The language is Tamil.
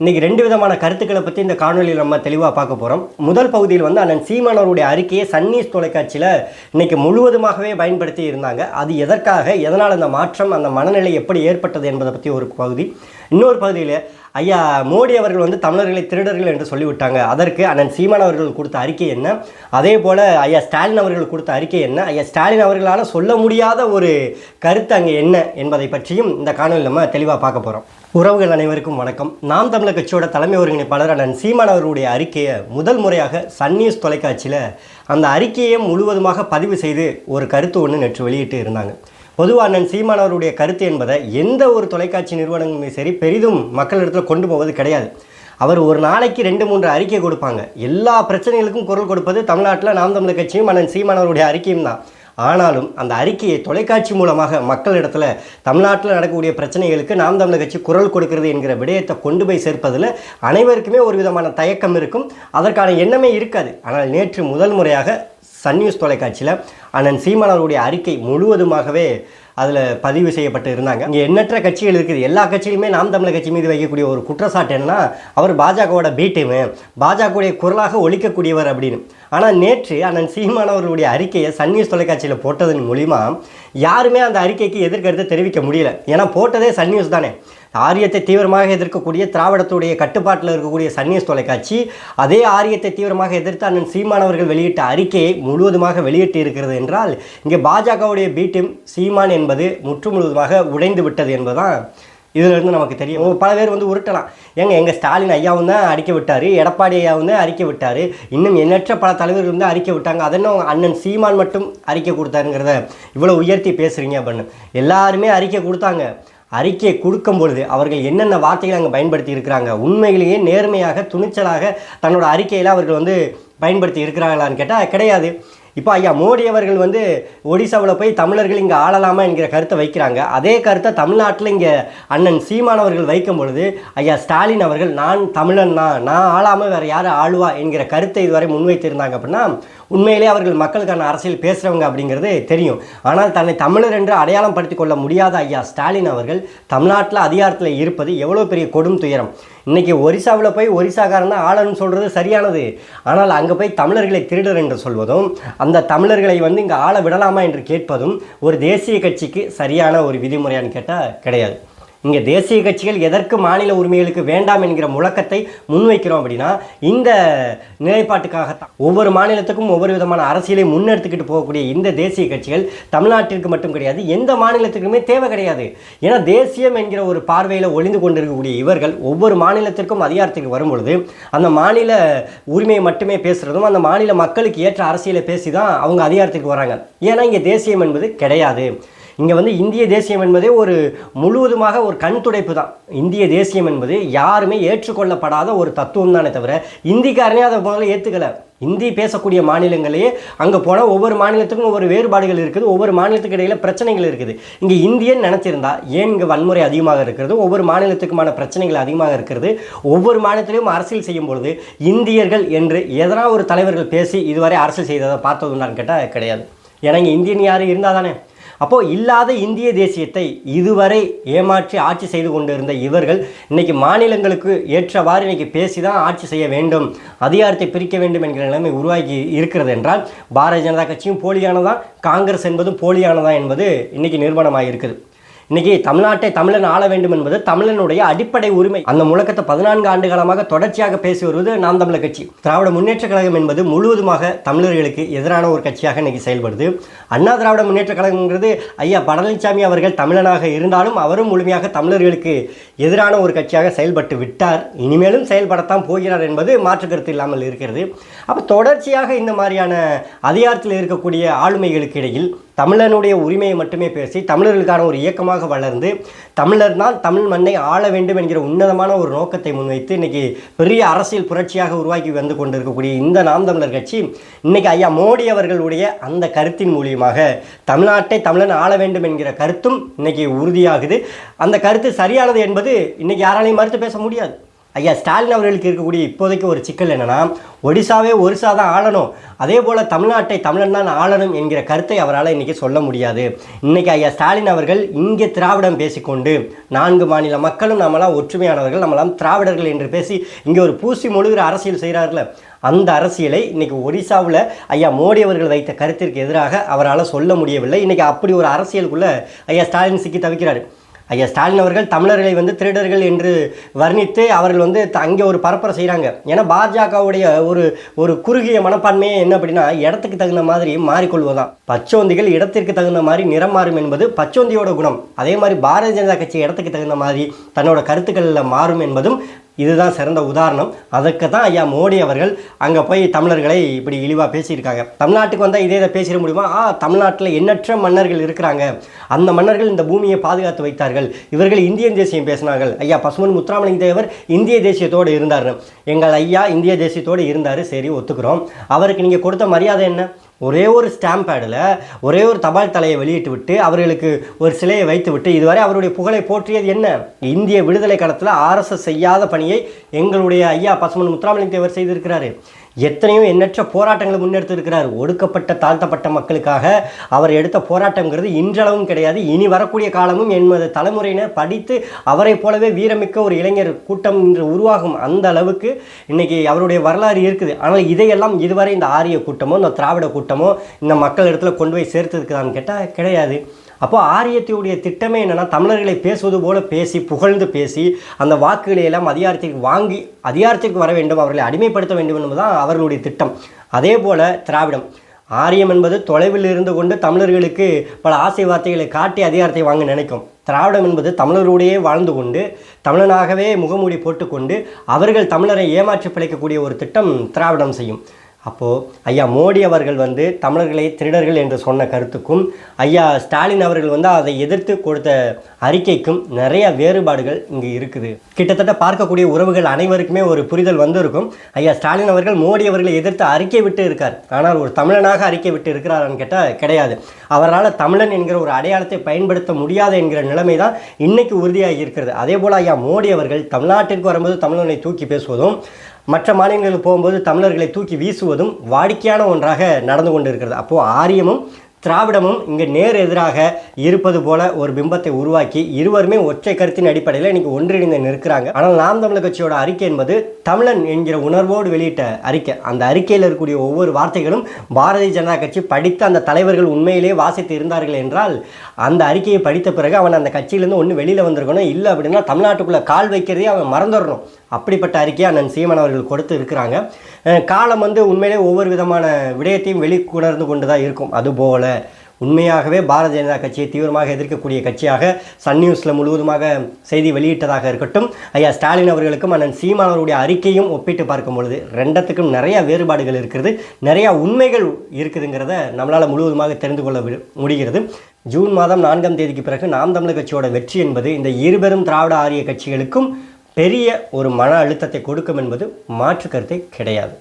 இன்றைக்கி ரெண்டு விதமான கருத்துக்களை பற்றி இந்த காணொலியில் நம்ம தெளிவாக பார்க்க போகிறோம் முதல் பகுதியில் வந்து அண்ணன் சீமானவருடைய அறிக்கையை சன்னீஸ் தொலைக்காட்சியில் இன்றைக்கி முழுவதுமாகவே பயன்படுத்தி இருந்தாங்க. அது எதற்காக எதனால் அந்த மாற்றம் அந்த மனநிலை எப்படி ஏற்பட்டது என்பதை பற்றி ஒரு பகுதி. இன்னொரு பகுதியில் ஐயா மோடி அவர்கள் வந்து தமிழர்களை திருடர்கள் என்று சொல்லிவிட்டாங்க. அதற்கு அண்ணன் சீமான் அவர்கள் கொடுத்த அறிக்கை என்ன? அதே போல் ஐயா ஸ்டாலின் அவர்கள் கொடுத்த அறிக்கை என்ன? ஐயா ஸ்டாலின் அவர்களால் சொல்ல முடியாத ஒரு கருத்து அங்கே என்ன என்பதை பற்றியும் இந்த காணொலி நம்ம தெளிவாக பார்க்க போகிறோம் உறவுகள் அனைவருக்கும் வணக்கம். நாம் தமிழர் கட்சியோட தலைமை ஒருங்கிணைப்பாளர் அண்ணன் சீமான் அவர்களுடைய அறிக்கையை முதல் முறையாக சன் நியூஸ் தொலைக்காட்சியில் அந்த அறிக்கையை முழுவதுமாக பதிவு செய்து ஒரு கருத்து ஒன்று நேற்று வெளியிட்டு இருந்தாங்க. பொதுவாக அண்ணன் சீமானவருடைய கருத்து என்பதை எந்த ஒரு தொலைக்காட்சி நிறுவனங்களுமே சரி பெரிதும் மக்களிடத்தில் கொண்டு போவது கிடையாது. அவர் ஒரு நாளைக்கு ரெண்டு மூன்று அறிக்கை கொடுப்பாங்க. எல்லா பிரச்சனைகளுக்கும் குரல் கொடுப்பது தமிழ்நாட்டில் நாம் தமிழர் கட்சியும் அண்ணன் சீமானவருடைய அறிக்கையும் தான். ஆனாலும் அந்த அறிக்கையை தொலைக்காட்சி மூலமாக மக்களிடத்தில் தமிழ்நாட்டில் நடக்கக்கூடிய பிரச்சனைகளுக்கு நாம் தமிழர் கட்சி குரல் கொடுக்கிறது என்கிற விடயத்தை கொண்டு போய் சேர்ப்பதில் அனைவருக்குமே ஒரு விதமான தயக்கம் இருக்கும். அதற்கான எண்ணமே இருக்காது. ஆனால் நேற்று முதல் முறையாக சன் நியூஸ் தொலைக்காட்சியில் அண்ணன் சீமான் அவருடைய அறிக்கை முழுவதுமாகவே அதில் பதிவு செய்யப்பட்டு இருந்தாங்க. இங்கே எண்ணற்ற கட்சிகள் இருக்குது. எல்லா கட்சியிலுமே நாம் தமிழர் கட்சி மீது வைக்கக்கூடிய ஒரு குற்றச்சாட்டு என்னன்னா அவர் பாஜகவோட பீட்டுமே பாஜகவுடைய குரலாக ஒழிக்கக்கூடியவர் அப்படின்னு. ஆனால் நேற்று அண்ணன் சீமானவர்களுடைய அறிக்கையை சன் நியூஸ் தொலைக்காட்சியில் போட்டதன் மூலிமா யாருமே அந்த அறிக்கைக்கு எதிர்கருத்தை தெரிவிக்க முடியல. ஏன்னா போட்டதே சன் நியூஸ் தானே. ஆரியத்தை தீவிரமாக எதிர்க்கக்கூடிய திராவிடத்துடைய கட்டுப்பாட்டில் இருக்கக்கூடிய சன்னியஸ் தொலைக்காட்சி அதே ஆரியத்தை தீவிரமாக எதிர்த்து அண்ணன் சீமானவர்கள் வெளியிட்ட அறிக்கையை முழுவதுமாக வெளியிட்டு இருக்கிறது என்றால் இங்கே பாஜகவுடைய பீட்டும் சீமான் என்பது முற்று முழுவதுமாக உடைந்து விட்டது என்பதுதான் இதிலிருந்து நமக்கு தெரியும். ஓ, பல பேர் வந்து உருட்டலாம். ஏங்க எங்கள் ஸ்டாலின் ஐயாவும் தான் அறிக்கை விட்டார் எடப்பாடி ஐயாவும் தான் அறிக்கை விட்டார் இன்னும் எண்ணற்ற பல தலைவர்கள் வந்து அறிக்கை விட்டாங்க. அதென்ன அண்ணன் சீமான் மட்டும் அறிக்கை கொடுத்தாருங்கிறத இவ்வளோ உயர்த்தி பேசுகிறீங்க அப்படின்னு. எல்லாருமே அறிக்கை கொடுத்தாங்க. அறிக்கையை கொடுக்கும் பொழுது அவர்கள் என்னென்ன வார்த்தைகளை அங்கே பயன்படுத்தி இருக்கிறாங்க? உண்மையிலேயே நேர்மையாக துணிச்சலாக தன்னோட அறிக்கையில் அவர்கள் வந்து பயன்படுத்தி இருக்கிறாங்களான்னு கேட்டால் கிடையாது. இப்போ ஐயா மோடி அவர்கள் வந்து ஒடிசாவில் போய் தமிழர்கள் இங்கே ஆளலாமா என்கிற கருத்தை வைக்கிறாங்க. அதே கருத்தை தமிழ்நாட்டில் இங்கே அண்ணன் சீமான் அவர்கள் வைக்கும் பொழுது ஐயா ஸ்டாலின் அவர்கள் நான் தமிழன் தான் நான் ஆளாமல் வேறு யார் ஆளுவா? என்கிற கருத்தை இதுவரை முன்வைத்திருந்தாங்க அப்படின்னா உண்மையிலே அவர்கள் மக்களுக்கான அரசியல் பேசுகிறவங்க அப்படிங்கிறது தெரியும். ஆனால் தன்னை தமிழர் என்று அடையாளம் படுத்திக் கொள்ள முடியாத ஐயா ஸ்டாலின் அவர்கள் தமிழ்நாட்டில் அதிகாரத்தில் இருப்பது எவ்வளோ பெரிய கொடும் துயரம். இன்றைக்கி ஒரிசாவில் போய் ஒரிசாக்காரன் தான் ஆளன்னு சொல்கிறது சரியானது. ஆனால் அங்கே போய் தமிழர்களை திருடர் என்று சொல்வதும் அந்த தமிழர்களை வந்து இங்கே ஆள விடலாமா என்று கேட்பதும் ஒரு தேசிய கட்சிக்கு சரியான ஒரு விதிமுறையான்னு கேட்டால் கிடையாது. இங்கே தேசிய கட்சிகள் எதற்கு மாநில உரிமைகளுக்கு வேண்டாம் என்கிற முழக்கத்தை முன்வைக்கிறோம் அப்படின்னா இந்த நிலைப்பாட்டுக்காகத்தான். ஒவ்வொரு மாநிலத்துக்கும் ஒவ்வொரு விதமான அரசியலை முன்னெடுத்துக்கிட்டு போகக்கூடிய இந்த தேசிய கட்சிகள் தமிழ்நாட்டிற்கு மட்டும் கிடையாது எந்த மாநிலத்துக்குமே தேவை கிடையாது. ஏன்னா தேசியம் என்கிற ஒரு பார்வையில் ஒளிந்து கொண்டிருக்கக்கூடிய இவர்கள் ஒவ்வொரு மாநிலத்திற்கும் அதிகாரத்துக்கு வரும்பொழுது அந்த மாநில உரிமையை மட்டுமே பேசுகிறதும் அந்த மாநில மக்களுக்கு ஏற்ற அரசியலை பேசி தான் அவங்க அதிகாரத்துக்கு வராங்க. ஏன்னா இங்கே தேசியம் என்பது கிடையாது. இங்கே வந்து இந்திய தேசியம் என்பதே ஒரு முழுவதுமாக ஒரு கண் துடைப்பு தான். இந்திய தேசியம் என்பது யாருமே ஏற்றுக்கொள்ளப்படாத ஒரு தத்துவம் தானே தவிர இந்திக்காரனே அதை முதல்ல ஏற்றுக்கலை இந்தி பேசக்கூடிய மாநிலங்களே அங்கே போனால் ஒவ்வொரு மாநிலத்துக்கும் ஒவ்வொரு வேறுபாடுகள் இருக்குது ஒவ்வொரு மாநிலத்துக்கு இடையில பிரச்சனைகள் இருக்குது. இங்கே இந்தியன் நினச்சிருந்தா ஏன் இங்கே வன்முறை அதிகமாக இருக்கிறது ஒவ்வொரு மாநிலத்துக்குமான பிரச்சனைகள் அதிகமாக இருக்கிறது ஒவ்வொரு மாநிலத்திலையும் அரசியல் செய்யும் பொழுது இந்தியர்கள் என்று எதனா ஒரு தலைவர்கள் பேசி இதுவரை அரசியல் செய்ததை பார்த்ததுண்டான்னு கேட்டால் கிடையாது. ஏன்னா இங்கே இந்தியன் யாரும் இருந்தால் தானே? அப்போது இல்லாத இந்திய தேசியத்தை இதுவரை ஏமாற்றி ஆட்சி செய்து கொண்டிருந்த இவர்கள் இன்னைக்கு மாநிலங்களுக்கு ஏற்றவாறு இன்னைக்கு பேசி தான் ஆட்சி செய்ய வேண்டும் அதிகாரத்தை பிரிக்க வேண்டும் என்கிற நிலைமை உருவாகி இருக்கிறது என்றால் பாரதிய ஜனதா கட்சியும் போலியானதா காங்கிரஸ் என்பதும் போலியானதா என்பது இன்னைக்கு நிறுவனமாக இருக்குது இன்னைக்கு தமிழ்நாட்டை தமிழன் ஆள வேண்டும் என்பது தமிழனுடைய அடிப்படை உரிமை. அந்த முழக்கத்தை பதினான்கு ஆண்டு காலமாக தொடர்ச்சியாக பேசி வருவது நாம் தமிழர் கட்சி. திராவிட முன்னேற்ற கழகம் என்பது முழுவதுமாக தமிழர்களுக்கு எதிரான ஒரு கட்சியாக இன்னைக்கு செயல்படுது. அண்ணா திராவிட முன்னேற்ற கழகங்கிறது ஐயா பழனிசாமி அவர்கள் தமிழனாக இருந்தாலும் அவரும் முழுமையாக தமிழர்களுக்கு எதிரான ஒரு கட்சியாக செயல்பட்டு விட்டார். இனிமேலும் செயல்படத்தான் போகிறார் என்பது மாற்று கருத்து இல்லாமல் இருக்கிறது. அப்போ தொடர்ச்சியாக இந்த மாதிரியான அதிகாரத்தில் இருக்கக்கூடிய ஆளுமைகளுக்கு இடையில் தமிழனுடைய உரிமையை மட்டுமே பேசி தமிழர்களுக்கான ஒரு இயக்கமாக வளர்ந்து தமிழர் தான் தமிழ் மண்ணை ஆள வேண்டும் என்கிற உன்னதமான ஒரு நோக்கத்தை முன்வைத்து இன்றைக்கி பெரிய அரசியல் புரட்சியாக உருவாக்கி வந்து கொண்டிருக்கக்கூடிய இந்த நாம் தமிழர் கட்சி இன்றைக்கி ஐயா மோடி அவர்களுடைய அந்த கருத்தின் மூலியமாக தமிழ்நாட்டை தமிழன் ஆள வேண்டும் என்கிற கருத்தும் இன்னைக்கு உறுதியாகுது. அந்த கருத்து சரியானது என்பது இன்னைக்கு யாராலையும் மறுத்து பேச முடியாது. ஐயா ஸ்டாலின் அவர்களுக்கு இருக்கக்கூடிய இப்போதைக்கு ஒரு சிக்கல் என்னென்னா ஒடிசாவே ஒரிசா தான் ஆளணும். அதே போல் தமிழ்நாட்டை தமிழன் தான் ஆளணும் என்கிற கருத்தை அவரால் இன்றைக்கி சொல்ல முடியாது. இன்னைக்கு ஐயா ஸ்டாலின் அவர்கள் இங்கே திராவிடம் பேசிக்கொண்டு நான்கு மாநில மக்களும் நம்மளாம் ஒற்றுமையானவர்கள் நம்மளாம் திராவிடர்கள் என்று பேசி இங்கே ஒரு பூசி மொழுகிற அரசியல் செய்கிறார்கள். அந்த அரசியலை இன்றைக்கி ஒடிசாவில் ஐயா மோடி அவர்கள் வைத்த கருத்திற்கு எதிராக அவரால் சொல்ல முடியவில்லை. இன்றைக்கி அப்படி ஒரு அரசியலுக்குள்ளே ஐயா ஸ்டாலின் சிக்கி தவிக்கிறார். ஐயா ஸ்டாலின் அவர்கள் தமிழர்களை வந்து திருடர்கள் என்று வர்ணித்து அவர்கள் வந்து த- அங்கே ஒரு பரப்புரை செய்கிறாங்க ஏன்னா பாஜகவுடைய ஒரு ஒரு குறுகிய மனப்பான்மையே என்ன அப்படின்னா இடத்துக்கு தகுந்த மாதிரி மாறிக்கொள்வதுதான். பச்சோந்திகள் இடத்திற்கு தகுந்த மாதிரி நிறம் மாறும் என்பது பச்சோந்தியோட குணம். அதே மாதிரி பாரதிய ஜனதா கட்சி இடத்துக்கு தகுந்த மாதிரி தன்னோட கருத்துக்களில் மாறும் என்பதும் இதுதான் சிறந்த உதாரணம். அதுக்கு தான் ஐயா மோடி அவர்கள் அங்கே போய் தமிழர்களை இப்படி இழிவாக பேசியிருக்காங்க. தமிழ்நாட்டுக்கு வந்தால் இதே இதை பேசிட முடியுமா? ஆ தமிழ்நாட்டில் எண்ணற்ற மன்னர்கள் இருக்கிறாங்க. அந்த மன்னர்கள் இந்த பூமியை பாதுகாத்து வைத்தார்கள். இவர்கள் இந்தியன் தேசியம் பேசினார்கள். ஐயா பசுமன் முத்துராமலிங்க தேவர் இந்திய தேசியத்தோடு இருந்தார் எங்கள் ஐயா இந்திய தேசியத்தோடு இருந்தார். சரி ஒத்துக்கிறோம். அவருக்கு நீங்கள் கொடுத்த மரியாதை என்ன? ஒரே ஒரு ஸ்டாம்ப் பேடில் ஒரே ஒரு தபால் தலையை வெளியிட்டு விட்டு அவர்களுக்கு ஒரு சிலையை வைத்து விட்டு இதுவரை அவருடைய புகழை போற்றியது என்ன? இந்திய விடுதலை காலத்தில் ஆர்எஸ்எஸ் செய்யாத பணியை எங்களுடைய ஐயா பசுமன் முத்துராமலிங்க தேவர் செய்திருக்கிறாரு. எத்தனையோ எண்ணற்ற போராட்டங்களை முன்னெடுத்திருக்கிறார். ஒடுக்கப்பட்ட தாழ்த்தப்பட்ட மக்களுக்காக அவர் எடுத்த போராட்டங்கிறது இன்றளவும் கிடையாது. இனி வரக்கூடிய காலமும் என்பது தலைமுறையினர் படித்து அவரைப் போலவே வீரமிக்க ஒரு இளைஞர் கூட்டம் இன்று உருவாகும் அந்த அளவுக்கு இன்னைக்கு அவருடைய வரலாறு இருக்குது. ஆனால் இதையெல்லாம் இதுவரை இந்த ஆரிய கூட்டமோ இந்த திராவிட கூட்டமோ இந்த மக்கள் இடத்துல கொண்டு போய் சேர்த்ததுக்குதான்னு கேட்டால் கிடையாது. அப்போ ஆரியத்தினுடைய திட்டமே என்னென்னா தமிழர்களை பேசுவது போல பேசி புகழ்ந்து பேசி அந்த வாக்குகளை எல்லாம் அதிகாரத்திற்கு வாங்கி அதிகாரத்திற்கு வர வேண்டும் அவர்களை அடிமைப்படுத்த வேண்டும் என்பதுதான் அவர்களுடைய திட்டம். அதே போல் திராவிடம். ஆரியம் என்பது தொலைவில் இருந்து கொண்டு தமிழர்களுக்கு பல ஆசை வார்த்தைகளை காட்டி அதிகாரத்தை வாங்க நினைக்கும். திராவிடம் என்பது தமிழரோடையே வாழ்ந்து கொண்டு தமிழனாகவே முகமூடி போட்டுக்கொண்டு அவர்கள் தமிழரை ஏமாற்றி பிழைக்கக்கூடிய ஒரு திட்டம் திராவிடம் செய்யும். அப்போது ஐயா மோடி அவர்கள் வந்து தமிழர்களை திருடர்கள் என்று சொன்ன கருத்துக்கும் ஐயா ஸ்டாலின் அவர்கள் வந்து அதை எதிர்த்து கொடுத்த அறிக்கைக்கும் நிறைய வேறுபாடுகள் இங்கே இருக்குது. கிட்டத்தட்ட பார்க்கக்கூடிய உறவுகள் அனைவருக்குமே ஒரு புரிதல் வந்திருக்கும். ஐயா ஸ்டாலின் அவர்கள் மோடி அவர்களை எதிர்த்து அறிக்கை விட்டு இருக்கார். ஆனால் ஒரு தமிழனாக அறிக்கை விட்டு இருக்கிறாரான்னு கேட்டால் கிடையாது. அவரால் தமிழன் என்கிற ஒரு அடையாளத்தை பயன்படுத்த முடியாது என்கிற நிலைமை தான் இன்றைக்கு உறுதியாகி இருக்கிறது. அதே போல் ஐயா மோடி அவர்கள் தமிழ்நாட்டிற்கு வரும்போது தமிழனை தூக்கி பேசுவதும் மற்ற மாநிலங்களுக்கு போகும்போது தமிழர்களை தூக்கி வீசுவதும் வாடிக்கையான ஒன்றாக நடந்து கொண்டிருக்கிறது. அப்போது ஆரியமும் திராவிடமும் இங்கே நேர் எதிராக இருப்பது போல ஒரு பிம்பத்தை உருவாக்கி இருவருமே ஒற்றை கருத்தின் அடிப்படையில் இன்னைக்கு ஒன்றிணைந்து நிற்கிறாங்க. ஆனால் நாம் தமிழர் கட்சியோட அறிக்கை என்பது தமிழன் என்கிற உணர்வோடு வெளியிட்ட அறிக்கை. அந்த அறிக்கையில் இருக்கக்கூடிய ஒவ்வொரு வார்த்தைகளும் பாரதிய ஜனதா கட்சி படித்த அந்த தலைவர்கள் உண்மையிலேயே வாசித்து இருந்தார்கள் என்றால் அந்த அறிக்கையை படித்த பிறகு அவன் அந்த கட்சியிலேருந்து ஒன்று வெளியில் வந்திருக்கணும். இல்லை அப்படின்னா தமிழ்நாட்டுக்குள்ளே கால் வைக்கிறதே அவன் மறந்துடணும். அப்படிப்பட்ட அறிக்கையை அண்ணன் சீமன் அவர்கள் கொடுத்து இருக்கிறாங்க. காலம் வந்து உண்மையிலே ஒவ்வொரு விதமான விடயத்தையும் வெளிக்கொணர்ந்து கொண்டு தான் இருக்கும். அதுபோல் உண்மையாகவே பாரதிய ஜனதா கட்சியை தீவிரமாக எதிர்க்கக்கூடிய கட்சியாக சன் நியூஸில் முழுவதுமாக செய்தி வெளியிட்டதாக இருக்கட்டும் ஐயா ஸ்டாலின் அவர்களுக்கும் அண்ணன் சீமான் அவருடைய அறிக்கையும் ஒப்பிட்டு பார்க்கும் பொழுது ரெண்டத்துக்கும் நிறையா வேறுபாடுகள் இருக்கிறது நிறையா உண்மைகள் இருக்குதுங்கிறத நம்மளால் முழுவதுமாக தெரிந்து கொள்ள வி- முடிகிறது. ஜூன் மாதம் நான்காம் தேதிக்கு பிறகு நாம் தமிழர் கட்சியோட வெற்றி என்பது இந்த இருபெரும் திராவிட ஆரிய கட்சிகளுக்கும் பெரிய ஒரு மன அழுத்தத்தை கொடுக்கும் என்பது மாற்று கருத்தை கிடையாது.